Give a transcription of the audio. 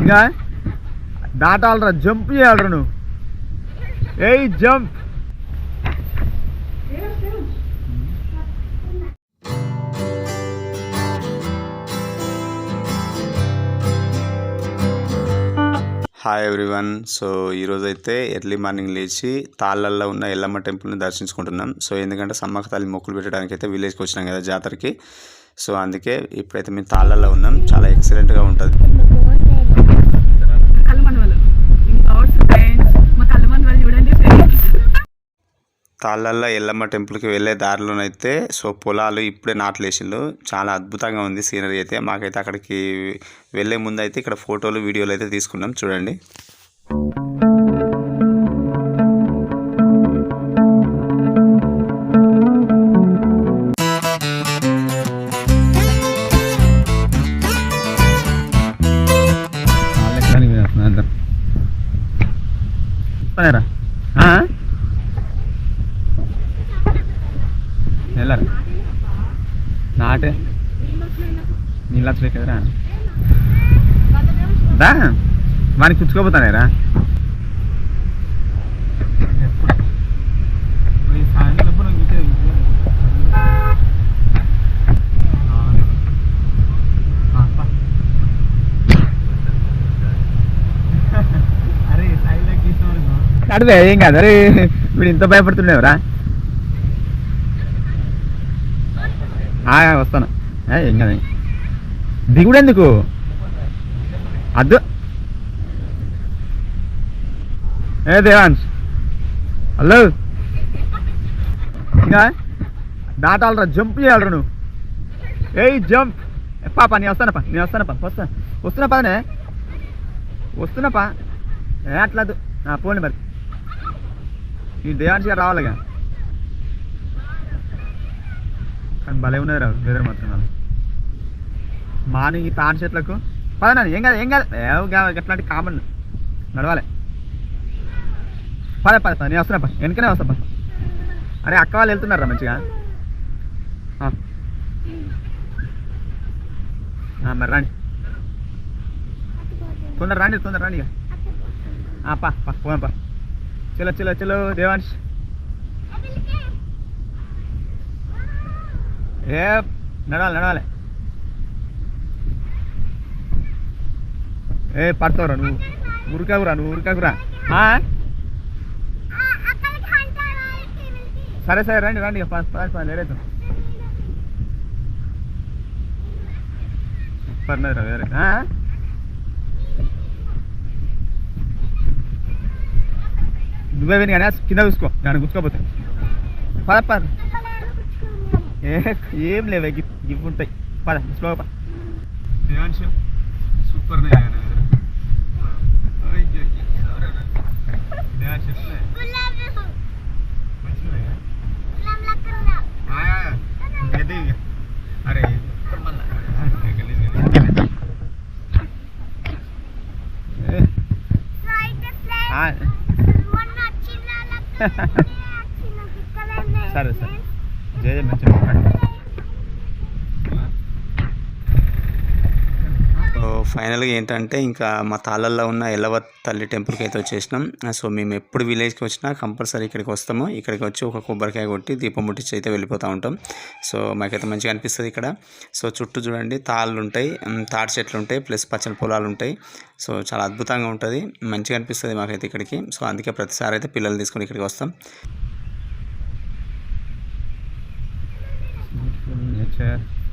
ఇంకా దాటాలరా జంప్ చేయాలరా నువ్వు. ఏయ్ జంప్ హాయ్ ఎవ్రీవన్ సో ఈరోజు అయితే ఎర్లీ మార్నింగ్ లేచి తాళ్ళల్లో ఉన్న ఎల్లమ్మ టెంపుల్ని దర్శించుకుంటున్నాం. సో ఎందుకంటే సమ్మక్క తల్లి మొక్కులు పెట్టడానికి అయితే విలేజ్కి వచ్చినాం కదా జాతరకి. సో అందుకే ఇప్పుడైతే మేము తాళ్ళల్లో ఉన్నాం. చాలా ఎక్సలెంట్గా ఉంటుంది కళ్ళమని వాళ్ళు ఇంకా ఫ్రెండ్స్ మా కళ్ళమని వాళ్ళు చూడండి ఫ్రెండ్స్ తాళ్ళల్లో ఎల్లమ్మ టెంపుల్కి వెళ్ళే దారిలోనైతే సో పొలాలు ఇప్పుడే నాట్లేసిళ్ళు చాలా అద్భుతంగా ఉంది సీనరీ అయితే. మాకైతే అక్కడికి వెళ్ళే ముందు అయితే ఇక్కడ ఫోటోలు వీడియోలు అయితే తీసుకున్నాం. చూడండి. పనేరా నీళ్ళు కదరా దా వానికి కుచ్చుకోపోతానేరా నడివే ఏం కాదు. అరే వీడు ఇంత భయపడుతుండేవరా. వస్తాను. ఏ, ఏం కాదు. దిగుడు ఎందుకు అద్దు. ఏ దేవాన్స్ హలో ఇంకా? దాటాలరా జంప్ చేయాలరా నువ్వు. ఏయ్ జంప్. పాప పాపా నేను వస్తానప్పా నేను వస్తానప్పా వస్తా. వస్తున్నా పదనే వస్తున్నాపా? ఏ అట్లా పోండి మరి. ఈ దేవాన్స్ గారు రావాలిగా. కానీ భలే ఉన్నది రావు వేరే మాత్రం. వాళ్ళు మార్నింగ్ ఈ ప్యాంట్ చెట్లకు పదనా ఏం కాదు ఏం కాదు. ఏవ్ అట్లాంటి కామన్. నడవాలి. పదే పద నేను వస్తున్నా పద. వెనకనే వస్తా పద. అరే అక్క వాళ్ళు వెళ్తున్నారా మంచిగా? ఆ. మరి రాండి. తొందర రండి తొందర రాండి ఇక. ఆ, పా పా పోదాం పా. చలో చలో చలో దేవాంశ్. ఏ నడవాలి నడవాలి. ఏ పడతావురా నువ్వు. ఉరికాకురా నువ్వు ఉరికాకురా సరే సరే రండి రండి ఇక పర్లేదురా వేరే. నువ్వే విని కానీ కింద చూసుకో దాన్ని గుచ్చుకోపోతే. పద పద. ఏం లేవే గిఫ్ గిఫ్ట్ ఉంటాయి. పద స్లో పద. సూపర్ సరే సరే. జయ జయ మంచిగా మాట్లాడు. సో ఫైనల్గా ఏంటంటే ఇంకా మా తాళ్ళల్లో ఉన్న ఎల్లవ తల్లి టెంపుల్కి అయితే వచ్చేసినాం. సో మేము ఎప్పుడు విలేజ్కి వచ్చినా కంపల్సరీ ఇక్కడికి వస్తాము. ఇక్కడికి వచ్చి ఒక కొబ్బరికాయ కొట్టి దీపం ముట్టించి అయితే వెళ్ళిపోతూ ఉంటాం. సో మాకైతే మంచిగా అనిపిస్తుంది ఇక్కడ. సో చుట్టూ చూడండి తాళ్ళు ఉంటాయి తాటి చెట్లు ఉంటాయి ప్లస్ పచ్చని పొలాలు ఉంటాయి సో చాలా అద్భుతంగా ఉంటుంది. మంచిగా అనిపిస్తుంది మాకైతే ఇక్కడికి. సో అందుకే ప్రతిసారి అయితే పిల్లలు తీసుకొని ఇక్కడికి వస్తాం. Beautiful.